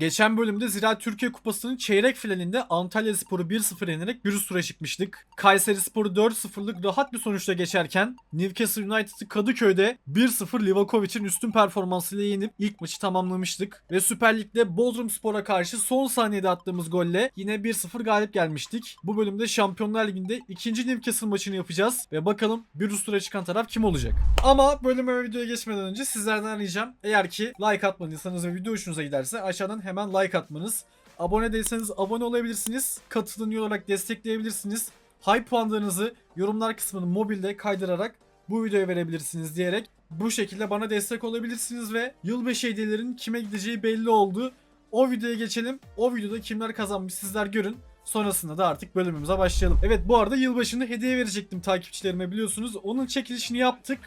Geçen bölümde Ziraat Türkiye Kupası'nın çeyrek finalinde Antalya Sporu 1-0 yenerek bir tura çıkmıştık. Kayseri Sporu 4-0'lık rahat bir sonuçla geçerken Newcastle United'ı Kadıköy'de 1-0 Livakovic'in üstün performansıyla yenip ilk maçı tamamlamıştık. Ve Süper Lig'de Bodrum Spor'a karşı son saniyede attığımız golle yine 1-0 galip gelmiştik. Bu bölümde Şampiyonlar Ligi'nde ikinci Newcastle maçını yapacağız ve bakalım bir üst tura çıkan taraf kim olacak. Ama bölüme ve videoya geçmeden önce sizlerden ricam eğer ki like atmadıysanız ve video hoşunuza giderse aşağıdan hemen like atmanız. Abone değilseniz abone olabilirsiniz. Katılın olarak destekleyebilirsiniz. Hype puanlarınızı yorumlar kısmını mobilde kaydırarak bu videoya verebilirsiniz diyerek bu şekilde bana destek olabilirsiniz ve yılbaşı hediyelerin kime gideceği belli oldu. O videoya geçelim. O videoda kimler kazanmış sizler görün. Sonrasında da artık bölümümüze başlayalım. Evet bu arada yılbaşında hediye verecektim takipçilerime biliyorsunuz. Onun çekilişini yaptık.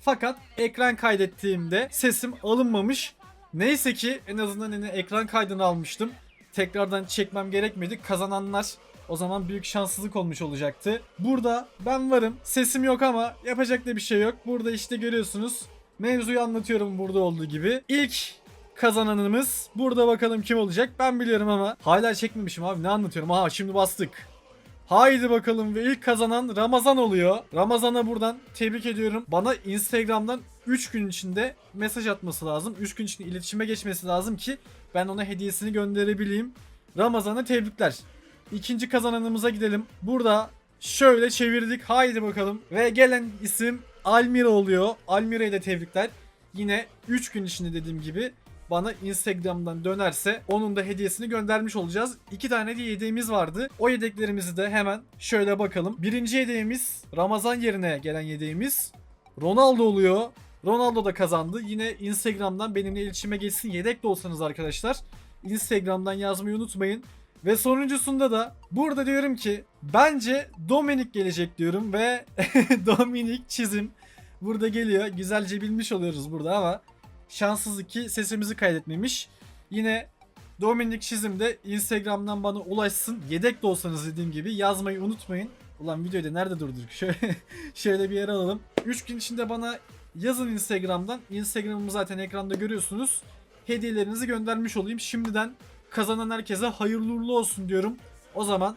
Fakat ekran kaydettiğimde sesim alınmamış. Neyse ki en azından hani ekran kaydını almıştım. Tekrardan çekmem gerekmedi. Kazananlar o zaman büyük şanssızlık olmuş olacaktı. Burada ben varım. Sesim yok ama yapacak da bir şey yok. Burada işte görüyorsunuz. Mevzuyu anlatıyorum burada olduğu gibi. İlk kazananımız burada bakalım kim olacak ben biliyorum ama hala çekmemişim abi ne anlatıyorum aha şimdi bastık. Haydi bakalım ve ilk kazanan Ramazan oluyor. Ramazan'a buradan tebrik ediyorum. Bana Instagram'dan 3 gün içinde mesaj atması lazım. 3 gün içinde iletişime geçmesi lazım ki ben ona hediyesini gönderebileyim. Ramazan'a tebrikler. İkinci kazananımıza gidelim. Burada şöyle çevirdik. Haydi bakalım. Ve gelen isim Almira oluyor. Almira'ya da tebrikler. Yine 3 gün içinde dediğim gibi bana Instagram'dan dönerse onun da hediyesini göndermiş olacağız. İki tane de yedeğimiz vardı. O yedeklerimizi de hemen şöyle bakalım. Birinci yedeğimiz Ramazan yerine gelen yedeğimiz Ronaldo oluyor. Ronaldo da kazandı. Yine Instagram'dan benimle iletişime geçsin. Yedek de olsanız arkadaşlar. Instagram'dan yazmayı unutmayın. Ve sonuncusunda da burada diyorum ki bence Dominik gelecek diyorum ve Dominik çizim burada geliyor. Güzelce bilmiş oluyoruz burada ama şanssızlık ki sesimizi kaydetmemiş. Yine Dominik çizim de Instagram'dan bana ulaşsın. Yedek de olsanız dediğim gibi yazmayı unutmayın. Ulan videoyu da nerede durdurduk? Şöyle, şöyle bir yere alalım. 3 gün içinde bana yazın Instagram'dan. Instagram'ımı zaten ekranda görüyorsunuz. Hediyelerinizi göndermiş olayım. Şimdiden kazanan herkese hayırlı uğurlu olsun diyorum. O zaman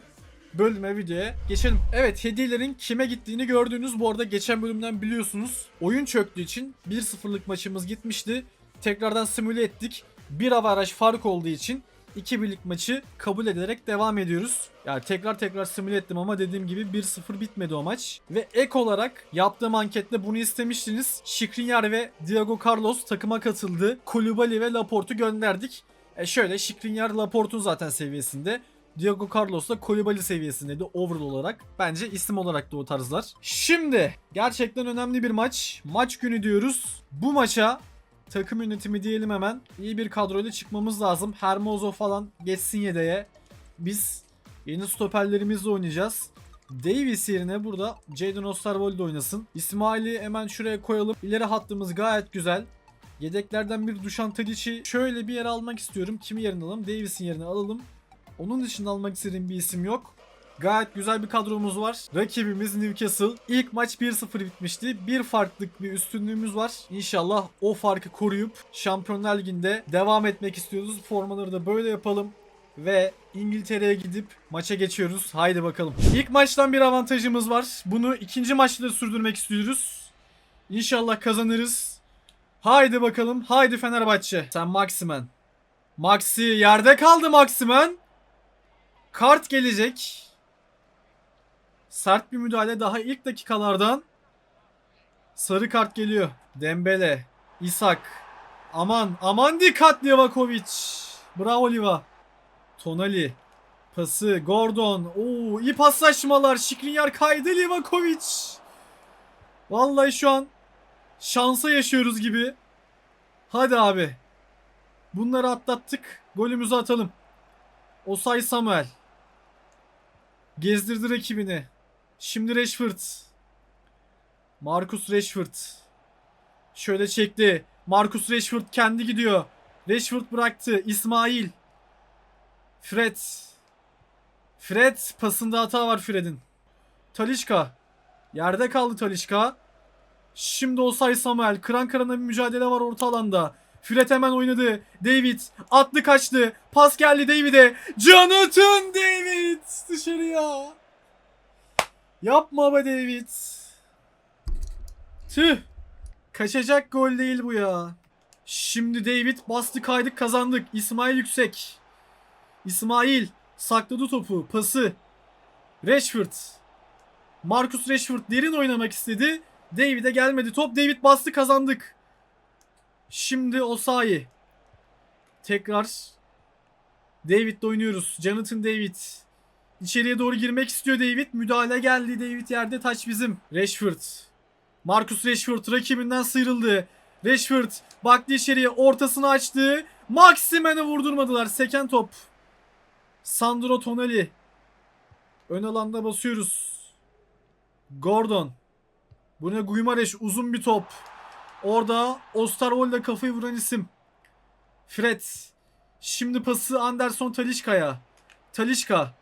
bölüme videoya geçelim. Evet hediyelerin kime gittiğini gördüğünüz bu arada geçen bölümden biliyorsunuz. Oyun çöktüğü için 1-0'lık maçımız gitmişti. Tekrardan simüle ettik. Bir avaraj fark olduğu için 2 birlik maçı kabul ederek devam ediyoruz. Yani tekrar tekrar simüle ettim ama dediğim gibi 1-0 bitmedi o maç. Ve ek olarak yaptığım ankette bunu istemiştiniz. Şikrinyar ve Diego Carlos takıma katıldı. Kulübali ve Laporte'u gönderdik. E şöyle Şikrinyar Laporte'un zaten seviyesinde. Diego Carlos da Kolibali seviyesindeydi overall olarak. Bence isim olarak da o tarzlar. Şimdi gerçekten önemli bir maç. Maç günü diyoruz. Bu maça takım yönetimi diyelim hemen. İyi bir kadroyla çıkmamız lazım. Hermoso falan geçsin yedeğe. Biz yeni stoperlerimizle oynayacağız. Davis yerine burada Jadon Osterwold oynasın. İsmail'i hemen şuraya koyalım. İleri hattımız gayet güzel. Yedeklerden bir Dušan Tadic'i şöyle bir yere almak istiyorum. Kimi yerine alalım? Davis'in yerine alalım. Onun dışında almak istediğim bir isim yok. Gayet güzel bir kadromuz var. Rakibimiz Newcastle. İlk maç 1-0 bitmişti. Bir farklık bir üstünlüğümüz var. İnşallah o farkı koruyup Şampiyonlar Ligi'nde devam etmek istiyoruz. Formaları da böyle yapalım. Ve İngiltere'ye gidip maça geçiyoruz. Haydi bakalım. İlk maçtan bir avantajımız var. Bunu ikinci maçta da sürdürmek istiyoruz. İnşallah kazanırız. Haydi bakalım. Haydi Fenerbahçe. Sen Maximen. Maxi yerde kaldı Maximen. Kart gelecek. Sert bir müdahale daha ilk dakikalardan. Sarı kart geliyor. Dembele. Isak. Aman aman dikkat Livakovic. Bravo Liva. Tonali. Pası. Gordon. Oo iyi paslaşmalar. Şikrinyar kaydı Livakovic. Vallahi şu an şansa yaşıyoruz gibi. Hadi abi. Bunları atlattık. Golümüzü atalım. Osay Samuel. Gezdirdi rakibini. Şimdi Rashford. Marcus Rashford. Şöyle çekti. Marcus Rashford kendi gidiyor. Rashford bıraktı. İsmail. Fred. Fred pasında hata var Fred'in. Talişka. Yerde kaldı Talişka. Şimdi Osay Samuel. Kıran kırana bir mücadele var orta alanda. Fred hemen oynadı. David atlı kaçtı. Pas geldi David'e. Jonathan David dışarıya. Yapma be David. Tüh. Kaçacak gol değil bu ya. Şimdi David bastı kaydık kazandık. İsmail Yüksek. İsmail sakladı topu. Pası. Rashford. Marcus Rashford derin oynamak istedi. David'e gelmedi top. David bastı kazandık. Şimdi Osayi. Tekrar David'le oynuyoruz. Jonathan David. İçeriye doğru girmek istiyor David. Müdahale geldi. David yerde taç bizim. Rashford. Marcus Rashford rakibinden sıyrıldı. Rashford baktı içeriye ortasını açtı. Maximen'e vurdurmadılar. Seken top. Sandro Tonali. Ön alanda basıyoruz. Gordon. Bu ne Guimareş uzun bir top. Orada Osterwold'e kafayı vuran isim. Fred. Şimdi pası Anderson Talişka'ya. Talişka.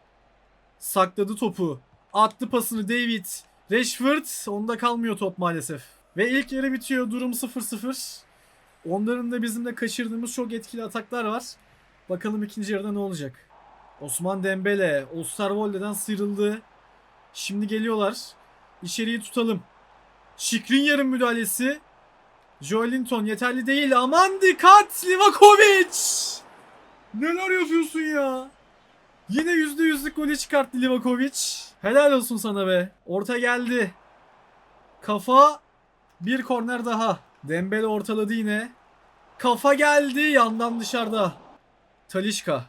Sakladı topu. Attı pasını David. Rashford. Onda kalmıyor top maalesef. Ve ilk yarı bitiyor. Durum 0-0. Onların da bizim de kaçırdığımız çok etkili ataklar var. Bakalım ikinci yarıda ne olacak. Osman Dembele. Osterwolde'den sıyrıldı. Şimdi geliyorlar. İçeriği tutalım. Şikrin yarım müdahalesi. Joelinton yeterli değil. Aman dikkat Livakovic. Neler yapıyorsun ya? Yine yüzde yüzlük golü çıkarttı Livakovic. Helal olsun sana be. Orta geldi. Kafa bir korner daha. Dembele ortaladı yine. Kafa geldi yandan dışarıda. Talişka.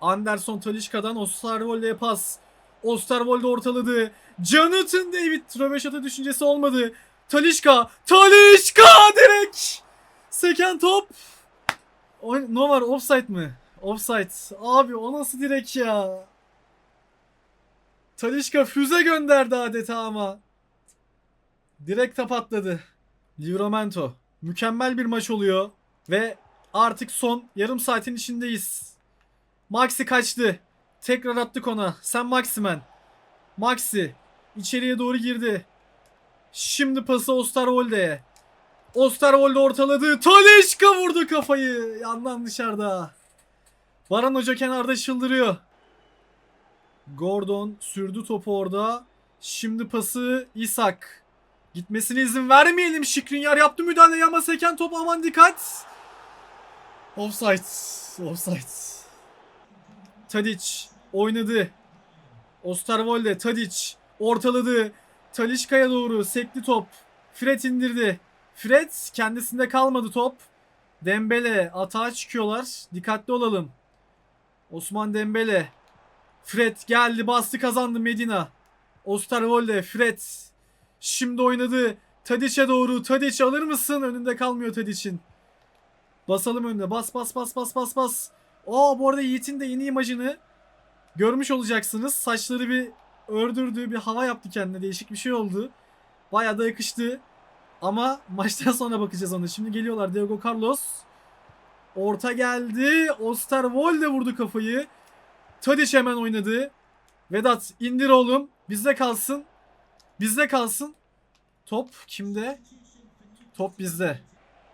Anderson Talişka'dan Osterwolde'ye pas. Osterwolde ortaladı. Jonathan David röveşata düşüncesi olmadı. Talişka. Talişka direkt. Seken top. O, ne var offside mı? Offside. Abi o nasıl direkt ya? Talişka füze gönderdi adeta ama. Direkt tap atladı. Livramento. Mükemmel bir maç oluyor. Ve artık son yarım saatin içindeyiz. Maxi kaçtı. Tekrar attık ona. Sen Maximen. Maxi. içeriye doğru girdi. Şimdi pası Osterwolde'ye. Osterwolde ortaladı. Talişka vurdu kafayı. Yandan dışarıda. Baran Hoca kenarda çıldırıyor. Gordon sürdü topu orada. Şimdi pası Isak. Gitmesine izin vermeyelim. Şikrinyar yaptı müdahaleyi ama seken top aman dikkat. Offside. Offside. Tadic oynadı. Osterwolde Tadic ortaladı. Talişka'ya doğru sekli top. Fred indirdi. Fred kendisinde kalmadı top. Dembele atağa çıkıyorlar. Dikkatli olalım. Osman Dembele. Fred geldi bastı kazandı Medina. Osterwolde Fred. Şimdi oynadı. Tadic'e doğru. Tadic alır mısın? Önünde kalmıyor Tadic'in. Basalım önüne. Bas bas bas bas bas bas. Aa bu arada Yiğit'in de yeni imajını görmüş olacaksınız. Saçları bir ördürdü, bir hava yaptı kendine. Değişik bir şey oldu. Bayağı da yakıştı. Ama maçtan sonra bakacağız ona. Şimdi geliyorlar Diego Carlos. Orta geldi. Osterwolde vurdu kafayı. Tadic hemen oynadı. Vedat indir oğlum. Bizde kalsın. Bizde kalsın. Top kimde? Top bizde.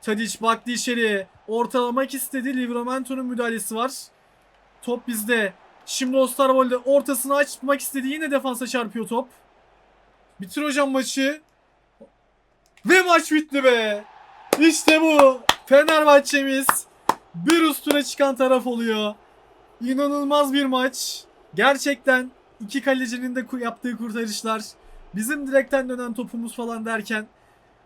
Tadic baktı içeriye. Ortalamak istedi. Livramento'nun müdahalesi var. Top bizde. Şimdi Osterwolde ortasını açmak istedi. Yine defansa çarpıyor top. Bitir hocam maçı. Ve maç bitti be. İşte bu. Fenerbahçe'miz bir üst tura çıkan taraf oluyor. İnanılmaz bir maç. Gerçekten iki kalecinin de yaptığı kurtarışlar. Bizim direkten dönen topumuz falan derken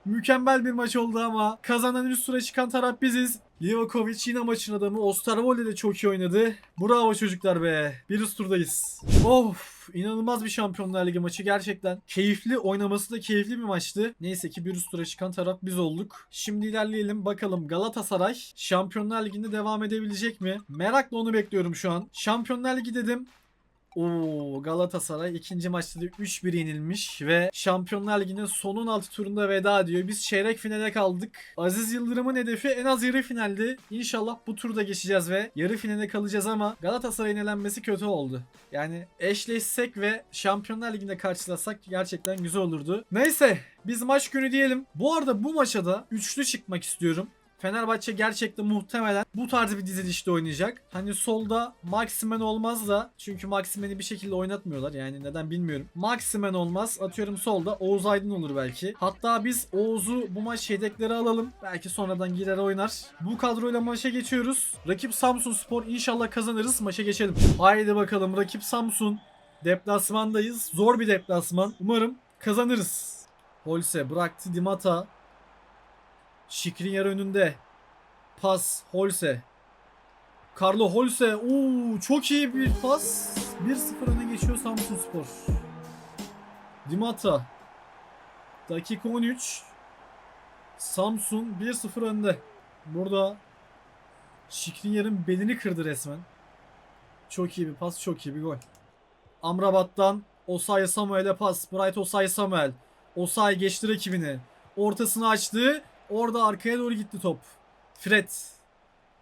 mükemmel bir maç oldu ama kazanan üst tura çıkan taraf biziz. Livakovic yine maçın adamı. Osterwolde de çok iyi oynadı. Bravo çocuklar be. Bir üst turdayız. Of inanılmaz bir Şampiyonlar Ligi maçı gerçekten. Keyifli oynaması da keyifli bir maçtı. Neyse ki bir üst tura çıkan taraf biz olduk. Şimdi ilerleyelim bakalım Galatasaray Şampiyonlar Ligi'nde devam edebilecek mi? Merakla onu bekliyorum şu an. Şampiyonlar Ligi dedim. Oo Galatasaray ikinci maçta da 3-1 yenilmiş ve Şampiyonlar Ligi'nin son 16 turunda veda ediyor. Biz çeyrek finale kaldık. Aziz Yıldırım'ın hedefi en az yarı finaldi. İnşallah bu turda geçeceğiz ve yarı finale kalacağız ama Galatasaray'ın elenmesi kötü oldu. Yani eşleşsek ve Şampiyonlar Ligi'nde karşılasak gerçekten güzel olurdu. Neyse biz maç günü diyelim. Bu arada bu maça da üçlü çıkmak istiyorum. Fenerbahçe gerçekten muhtemelen bu tarz bir dizilişte oynayacak. Hani solda Maximen olmaz da çünkü Maximen'i bir şekilde oynatmıyorlar yani neden bilmiyorum. Maximen olmaz atıyorum solda Oğuz Aydın olur belki. Hatta biz Oğuz'u bu maç yedekleri alalım. Belki sonradan girer oynar. Bu kadroyla maça geçiyoruz. Rakip Samsun Spor inşallah kazanırız. Maça geçelim. Haydi bakalım rakip Samsun. Deplasmandayız. Zor bir deplasman. Umarım kazanırız. Holse bıraktı Dimata. Şikrinyar önünde. Pas Holse. Carlo Holse. Oo, çok iyi bir pas. 1-0 öne geçiyor Samsun Spor. Dimata. Dakika 13. Samsun 1-0 önde. Burada Şikrinyar'ın belini kırdı resmen. Çok iyi bir pas, çok iyi bir gol. Amrabat'tan Osay Samuel'e pas. Bright Osay Samuel. Osay geçti rakibini. Ortasını açtı. Orada arkaya doğru gitti top. Fred.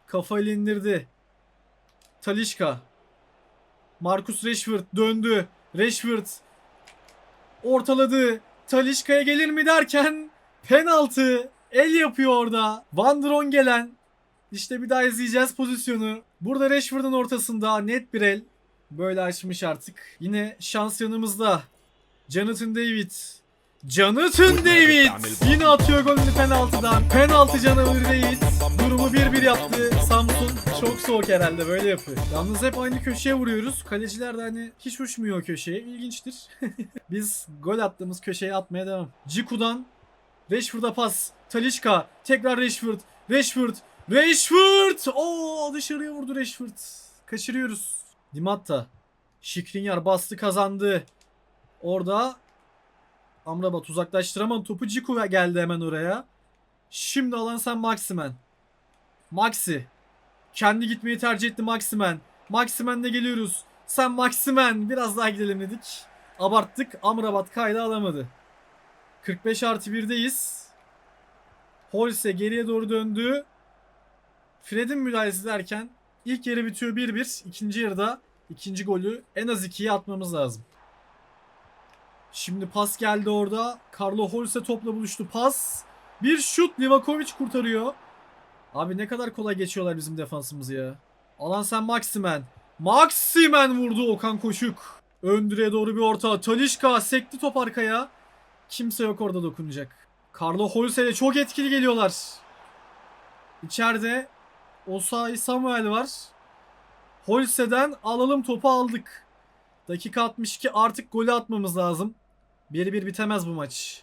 Kafayla indirdi. Talişka. Marcus Rashford döndü. Rashford ortaladı. Talişka'ya gelir mi derken penaltı. El yapıyor orada. Van der gelen. İşte bir daha izleyeceğiz pozisyonu. Burada Rashford'un ortasında net bir el. Böyle açmış artık. Yine şans yanımızda. Jonathan David. Jonathan David yine atıyor golünü penaltıdan. Penaltı canavarı David. Durumu 1-1 yaptı. Samsun çok soğuk herhalde böyle yapıyor. Yalnız hep aynı köşeye vuruyoruz. Kaleciler de hani hiç uçmuyor köşeye. İlginçtir. Biz gol attığımız köşeye atmaya devam. Ciku'dan Rashford'a pas. Talişka. Tekrar Rashford. Rashford. Rashford. Oo dışarıya vurdu Rashford. Kaçırıyoruz. Dimatta. Şikrinyar bastı kazandı. Orada Amrabat uzaklaştıramadı topu. Ciku geldi hemen oraya. Şimdi alan sen Maximen. Maxi. Kendi gitmeyi tercih etti Maximen. Maximen'le geliyoruz. Sen Maximen. Biraz daha gidelim dedik. Abarttık. Amrabat kaydı alamadı. 45 artı 1'deyiz. Holse geriye doğru döndü. Fred'in müdahalesi derken ilk yarı bitiyor 1-1. İkinci yarıda ikinci golü en az 2'ye atmamız lazım. Şimdi pas geldi orada. Carlo Holse topla buluştu. Pas. Bir şut Livakovic kurtarıyor. Abi ne kadar kolay geçiyorlar bizim defansımızı ya. Alan sen Maximen. Maximen vurdu Okan Koşuk. Ön direğe doğru bir orta. Talişka sekti top arkaya. Kimse yok orada dokunacak. Carlo Holse ile çok etkili geliyorlar. İçeride Osayi Samuel var. Holse'den alalım topu aldık. Dakika 62 artık golü atmamız lazım. 1-1 bitemez bu maç.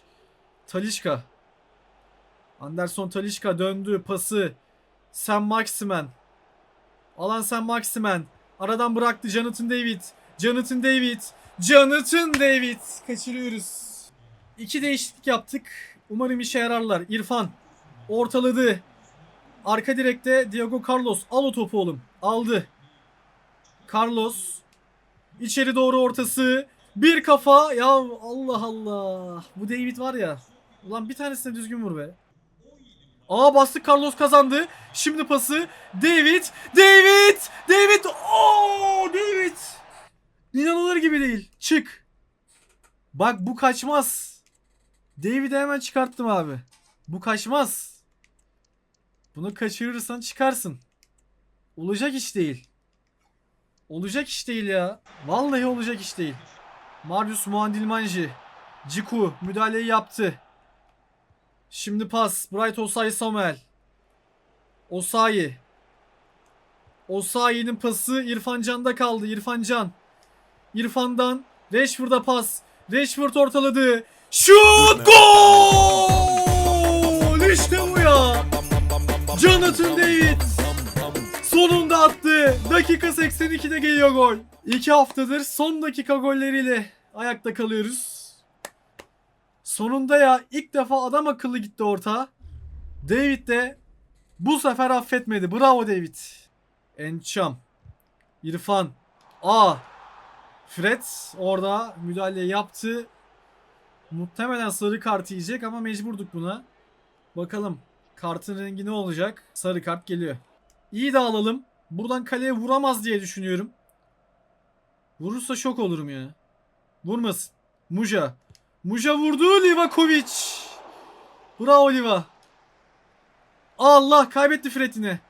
Talişka. Anderson Talişka döndü pası. Sen Maximen. Alan sen Maximen. Aradan bıraktı Jonathan David. Jonathan David. Jonathan David. Kaçırıyoruz. İki değişiklik yaptık. Umarım işe yararlar. İrfan ortaladı. Arka direkte Diego Carlos. Al o topu oğlum. Aldı. Carlos. İçeri doğru ortası. Bir kafa. Ya Allah Allah. Bu David var ya. Ulan bir tanesine düzgün vur be. Aa bastık Carlos kazandı. Şimdi pası. David. David. David. Oo David. İnanılır gibi değil. Çık. Bak bu kaçmaz. David'i hemen çıkarttım abi. Bu kaçmaz. Bunu kaçırırsan çıkarsın. Olacak iş değil. Olacak iş değil ya. Vallahi olacak iş değil. Marius Muandilmanji. Ciku müdahaleyi yaptı. Şimdi pas. Bright Osayi Samuel. Osayi. Osayi'nin pası İrfan Can'da kaldı. İrfan Can. İrfan'dan Rashford'a pas. Rashford ortaladı. Şut! Gol! İşte bu ya. Jonathan David. Sonunda attı. Dakika 82'de geliyor gol. İki haftadır son dakika golleriyle ayakta kalıyoruz. Sonunda ya ilk defa adam akıllı gitti orta. David de bu sefer affetmedi. Bravo David. Encham. İrfan. A. Fred orada müdahale yaptı. Muhtemelen sarı kart yiyecek ama mecburduk buna. Bakalım kartın rengi ne olacak? Sarı kart geliyor. İyi de alalım. Buradan kaleye vuramaz diye düşünüyorum. Vurursa şok olurum ya. Vurmasın. Muja. Muja vurdu Livakovic. Bravo Liva. Allah kaybetti Fred yine.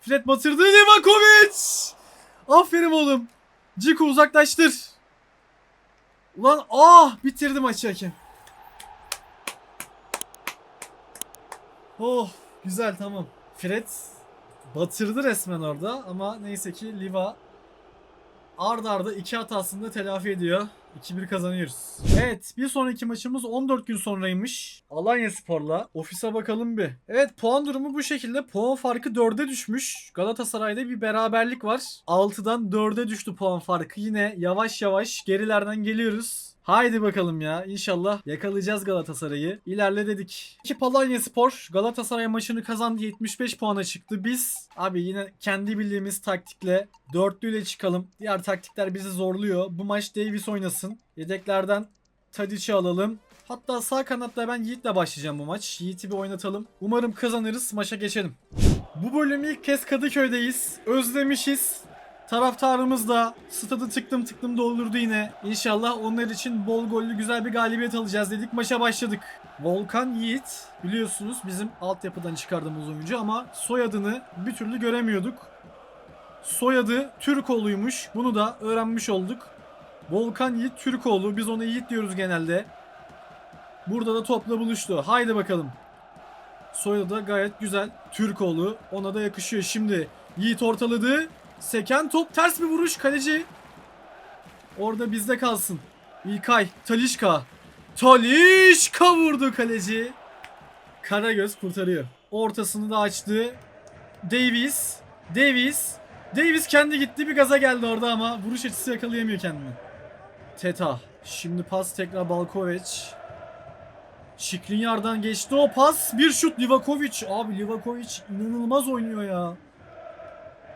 Fred batırdı Livakovic. Aferin oğlum. Ciku uzaklaştır. Ulan ah bitirdi maçı hakem. Oh güzel tamam. Fred batırdı resmen orada ama neyse ki Liva ard arda iki hatasını da telafi ediyor. 2-1 kazanıyoruz. Evet bir sonraki maçımız 14 gün sonraymış. Alanya Spor'la. Ofise bakalım bir. Evet puan durumu bu şekilde. Puan farkı 4'e düşmüş. Galatasaray'da bir beraberlik var. 6'dan 4'e düştü puan farkı. Yine yavaş yavaş gerilerden geliyoruz. Haydi bakalım ya. İnşallah yakalayacağız Galatasaray'ı. İlerle dedik. Ekip Alanya Spor Galatasaray maçını kazandı. 75 puana çıktı. Biz abi yine kendi bildiğimiz taktikle dörtlüyle çıkalım. Diğer taktikler bizi zorluyor. Bu maç Davis oynasın. Yedeklerden Tadic'i alalım. Hatta sağ kanatta ben Yiğit'le başlayacağım bu maç. Yiğit'i bir oynatalım. Umarım kazanırız. Maça geçelim. Bu bölüm ilk kez Kadıköy'deyiz. Özlemişiz. Taraftarımız da stadı tıklım tıklım doldurdu yine. İnşallah onlar için bol gollü güzel bir galibiyet alacağız dedik. Maça başladık. Volkan Yiğit biliyorsunuz bizim altyapıdan çıkardığımız oyuncu ama soyadını bir türlü göremiyorduk. Soyadı Türkoğlu'ymuş. Bunu da öğrenmiş olduk. Volkan Yiğit Türkoğlu. Biz ona Yiğit diyoruz genelde. Burada da topla buluştu. Haydi bakalım. Soyadı da gayet güzel. Türkoğlu. Ona da yakışıyor. Şimdi Yiğit ortaladı. Seken top ters bir vuruş kaleci. Orada bizde kalsın. İlkay, Talişka. Talişka vurdu kaleci. Karagöz kurtarıyor. Ortasını da açtı. Davis. Davis. Davis kendi gitti bir gaza geldi orada ama vuruş açısı yakalayamıyor kendini. Teta. Şimdi pas tekrar Balkovic. Şikrinyar'dan geçti o pas. Bir şut Livakovic. Abi Livakovic inanılmaz oynuyor ya.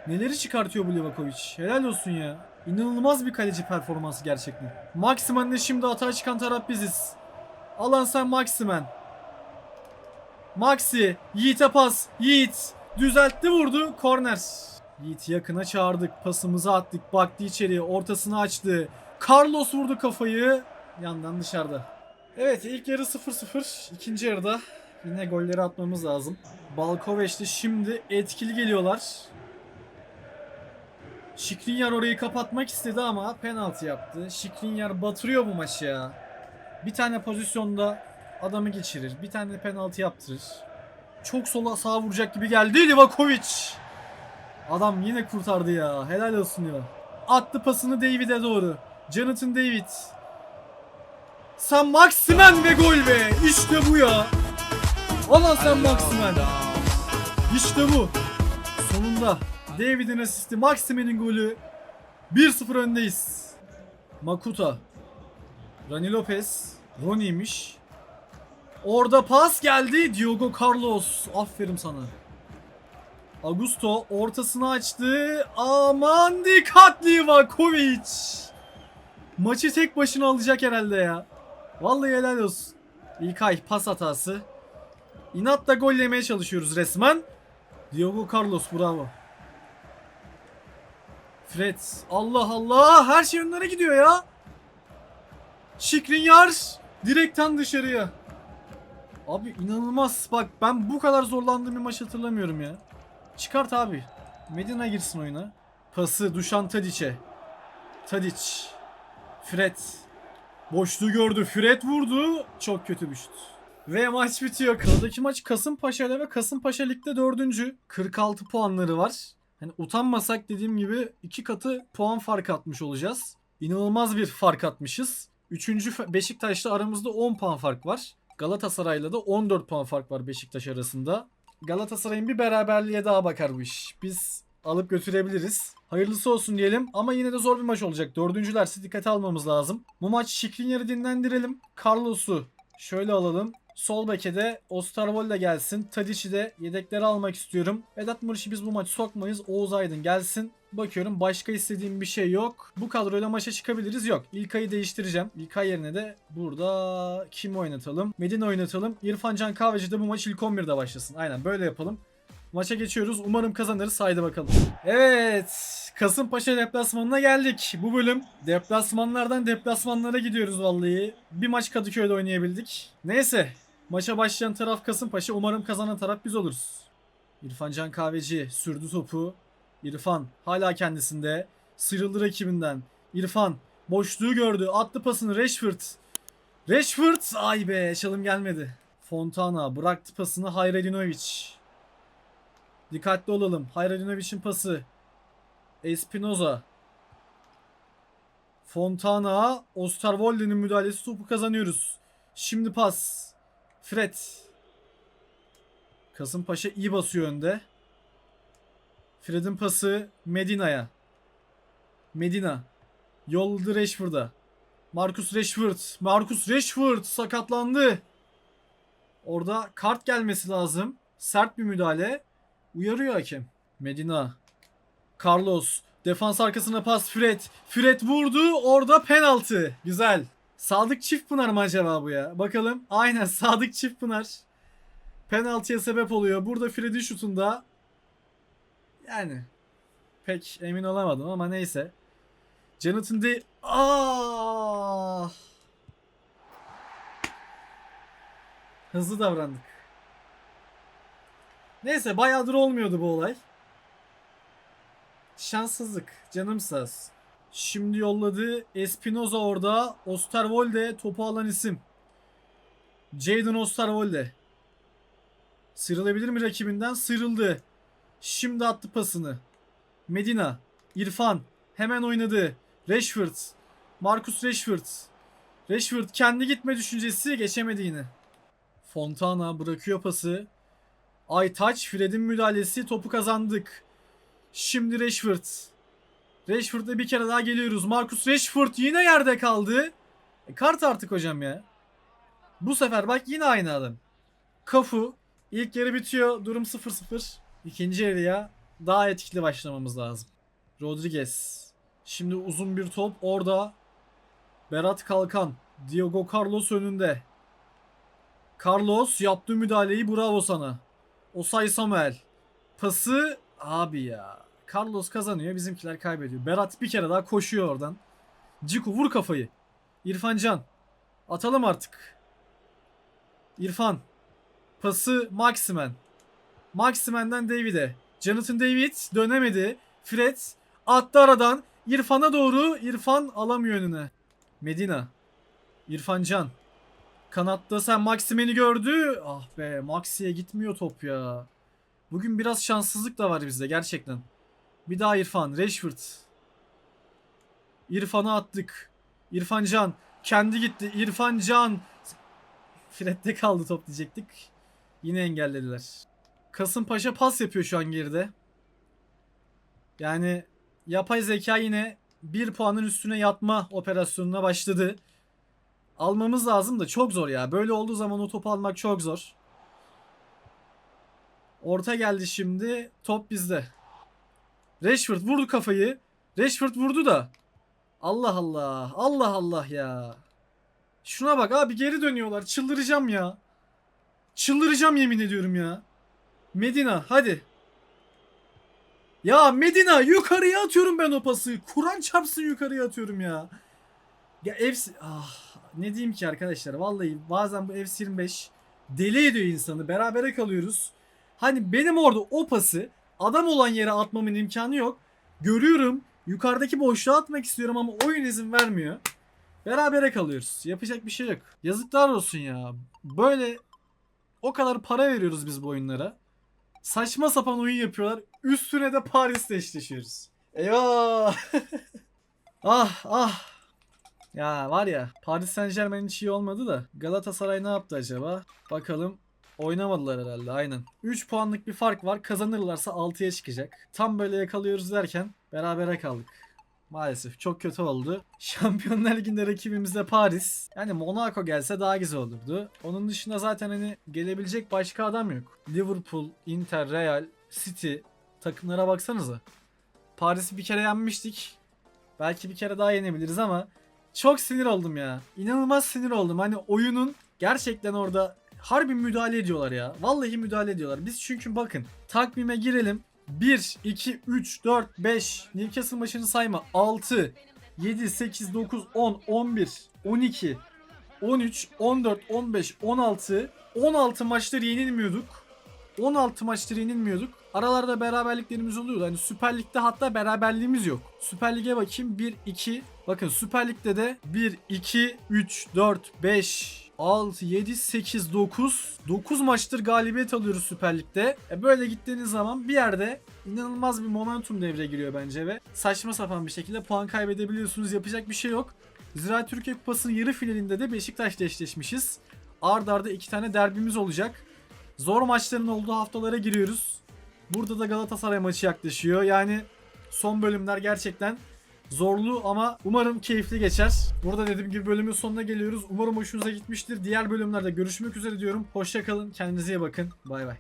Neleri çıkartıyor bu Livakovic? Helal olsun ya. İnanılmaz bir kaleci performansı gerçekten. Maximen'le şimdi atağa çıkan taraf biziz. Alan sen Maximen. Maxi. Yiğit'e pas. Yiğit. Düzeltti vurdu. Korner. Yiğit yakına çağırdık. Pasımızı attık. Baktı içeriye. Ortasını açtı. Carlos vurdu kafayı. Yandan dışarıda. Evet ilk yarı 0-0. İkinci yarıda yine golleri atmamız lazım. Balkoveç'te şimdi etkili geliyorlar. Şikrinyar orayı kapatmak istedi ama penaltı yaptı. Şikrinyar batırıyor bu maçı ya. Bir tane pozisyonda adamı geçirir. Bir tane penaltı yaptırır. Çok sola sağa vuracak gibi geldi Livakovic. Adam yine kurtardı ya. Helal olsun ya. Attı pasını David'e doğru. Jonathan David. Sen Maximen ve gol be. İşte bu ya. Alan sen Maximen. İşte bu. Sonunda David'in asisti, Maximen'in golü. 1-0 öndeyiz. Makuta. Rani Lopez. Ronnie'miş. Orada pas geldi. Diogo Carlos. Aferin sana. Augusto ortasını açtı. Aman dikkatli Livakovic. Maçı tek başına alacak herhalde ya. Vallahi helal olsun. İlkay pas hatası. İnatla gol yemeye çalışıyoruz resmen. Diogo Carlos bravo. Fred. Allah Allah. Her şey önlere gidiyor ya. Şikrinyar. Direkten dışarıya. Abi inanılmaz. Bak ben bu kadar zorlandığım bir maç hatırlamıyorum ya. Çıkart abi. Medina girsin oyuna. Pası Duşan Tadic'e. Tadic. Fred. Boşluğu gördü. Fred vurdu. Çok kötü bir şut. Ve maç bitiyor. Sıradaki maç Kasımpaşa ile ve Kasımpaşa ligde dördüncü. 46 puanları var. Hani utanmasak dediğim gibi iki katı puan fark atmış olacağız. İnanılmaz bir fark atmışız. Üçüncü Beşiktaş'ta aramızda 10 puan fark var. Galatasaray'la da 14 puan fark var Beşiktaş arasında. Galatasaray'ın bir beraberliğe daha bakar bu iş. Biz alıp götürebiliriz. Hayırlısı olsun diyelim ama yine de zor bir maç olacak. Dördüncülerse dikkate almamız lazım. Bu maç Şikrinyar'ı dinlendirelim. Carlos'u şöyle alalım. Sol beke de Osterwold gelsin. Tadic'i de yedekleri almak istiyorum. Vedat Muriç'i biz bu maçı sokmayız. Oğuz Aydın gelsin. Bakıyorum başka istediğim bir şey yok. Bu kadroyla maça çıkabiliriz yok. İlkay'ı değiştireceğim. İlkay yerine de burada kim oynatalım? Medine oynatalım. İrfan Can Kahveci de bu maç ilk 11'de başlasın. Aynen böyle yapalım. Maça geçiyoruz. Umarım kazanırız. Haydi bakalım. Evet. Kasımpaşa deplasmanına geldik. Bu bölüm deplasmanlardan deplasmanlara gidiyoruz vallahi. Bir maç Kadıköy'de oynayabildik. Neyse. Maça başlayan taraf Kasımpaşa. Umarım kazanan taraf biz oluruz. İrfan Can Kahveci sürdü topu. İrfan hala kendisinde. Sıyrıldı rakibinden. İrfan boşluğu gördü. Attı pasını Rashford. Rashford ay be çalım gelmedi. Fontana bıraktı pasını Hayredinovic. Dikkatli olalım. Hayredinoviç'in pası. Espinoza. Fontana, Osterwolde'nin müdahalesi topu kazanıyoruz. Şimdi pas. Fred. Kasımpaşa iyi basıyor önde. Fred'in pası Medina'ya. Medina. Yolladı Rashford'a. Marcus Rashford. Marcus Rashford sakatlandı. Orada kart gelmesi lazım. Sert bir müdahale. Uyarıyor hakem. Medina. Carlos. Defans arkasına pas Fred. Fred vurdu. Orada penaltı. Güzel. Sadık Çiftpınar mı acaba bu ya? Bakalım. Aynen Sadık Çiftpınar. Penaltıya sebep oluyor. Burada Fred'in şutunda yani pek emin olamadım ama neyse. Jonathan de Ah! Hızlı davrandık. Neyse bayağıdır olmuyordu bu olay. Şanssızlık. Canım sağ olsun. Şimdi yolladı. Espinoza orada. Osterwolde topu alan isim. Jadon Osterwolde. Sıyrılabilir mi rakibinden? Sıyrıldı. Şimdi attı pasını. Medina. İrfan. Hemen oynadı. Rashford. Marcus Rashford. Rashford kendi gitme düşüncesi geçemedi yine. Fontana bırakıyor pası. Aytaç Fred'in müdahalesi topu kazandık. Şimdi Rashford. Rashford'la bir kere daha geliyoruz. Marcus Rashford yine yerde kaldı. E, kart artık hocam ya. Bu sefer bak yine aynı adam. Kafu. İlk yarı bitiyor. Durum 0-0. İkinci yarıya daha etkili başlamamız lazım. Rodriguez. Şimdi uzun bir top. Orada Berat Kalkan. Diego Carlos önünde. Carlos yaptığı müdahaleyi bravo sana. Osay Samuel. Pası abi ya. Carlos kazanıyor bizimkiler kaybediyor. Berat bir kere daha koşuyor oradan. Ciku vur kafayı. İrfan Can. Atalım artık. İrfan. Pası Maximen. Maximen'den David'e. Jonathan David dönemedi. Fred attı aradan. İrfan'a doğru. İrfan alamıyor önüne. Medina. İrfan Can. Kanatta sen Maximen'i gördü. Ah be Maxi'ye gitmiyor top ya. Bugün biraz şanssızlık da var bizde gerçekten. Bir daha İrfan. Rashford. İrfan'a attık. İrfan Can. Kendi gitti. İrfan Can. Fred'de kaldı top diyecektik. Yine engellediler. Kasımpaşa pas yapıyor şu an geride. Yani yapay zeka yine bir puanın üstüne yatma operasyonuna başladı. Almamız lazım da çok zor ya. Böyle olduğu zaman o topu almak çok zor. Orta geldi şimdi. Top bizde. Rashford vurdu kafayı. Rashford vurdu da. Allah Allah. Allah Allah ya. Şuna bak abi geri dönüyorlar. Çıldıracağım ya. Çıldıracağım yemin ediyorum ya. Medina hadi. Ya Medina yukarıya atıyorum ben o pası. Kur'an çarpsın yukarıya atıyorum ya. Ya FC ah ne diyeyim ki arkadaşlar vallahi bazen bu FC25 deli ediyor insanı. Berabere kalıyoruz. Hani benim orada o pası adam olan yere atmamın imkanı yok. Görüyorum. Yukarıdaki boşluğa atmak istiyorum ama oyun izin vermiyor. Berabere kalıyoruz. Yapacak bir şey yok. Yazıklar olsun ya. Böyle o kadar para veriyoruz biz bu oyunlara. Saçma sapan oyun yapıyorlar. Üstüne de Paris'le eşleşiyoruz. Eyvah. ah ah. Ya var ya Paris Saint Germain hiç iyi olmadı da Galatasaray ne yaptı acaba? Bakalım. Oynamadılar herhalde aynen. 3 puanlık bir fark var. Kazanırlarsa 6'ya çıkacak. Tam böyle yakalıyoruz derken berabere kaldık. Maalesef çok kötü oldu. Şampiyonlar Ligi'nde rakibimiz de Paris. Yani Monaco gelse daha güzel olurdu. Onun dışında zaten hani gelebilecek başka adam yok. Liverpool, Inter, Real, City takımlara baksanıza. Paris'i bir kere yenmiştik. Belki bir kere daha yenebiliriz ama çok sinir oldum ya. İnanılmaz sinir oldum. Hani oyunun gerçekten orada harbi müdahale ediyorlar ya. Vallahi müdahale ediyorlar. Biz çünkü bakın takvime girelim. 1, 2, 3, 4, 5 Newcastle maçını sayma 6, 7, 8, 9, 10, 11, 12, 13, 14, 15, 16 16 maçları yenilmiyorduk. 16 maçtır yenilmiyorduk. Aralarda beraberliklerimiz oluyordu. Hani Süper Lig'de hatta beraberliğimiz yok. Süper Lig'e bakayım 1 2 Bakın Süper Lig'de de 1 2 3 4 5 6, 7, 8, 9. 9 maçtır galibiyet alıyoruz Süper Lig'de. E böyle gittiğiniz zaman bir yerde inanılmaz bir momentum devreye giriyor bence ve saçma sapan bir şekilde puan kaybedebiliyorsunuz. Yapacak bir şey yok. Zira Türkiye Kupası'nın yarı finalinde de Beşiktaş'la eşleşmişiz. Ard arda iki tane derbimiz olacak. Zor maçların olduğu haftalara giriyoruz. Burada da Galatasaray maçı yaklaşıyor. Yani son bölümler gerçekten zorlu ama umarım keyifli geçer. Burada dediğim gibi bölümün sonuna geliyoruz. Umarım hoşunuza gitmiştir. Diğer bölümlerde görüşmek üzere diyorum. Hoşçakalın. Kendinize iyi bakın. Bay bay.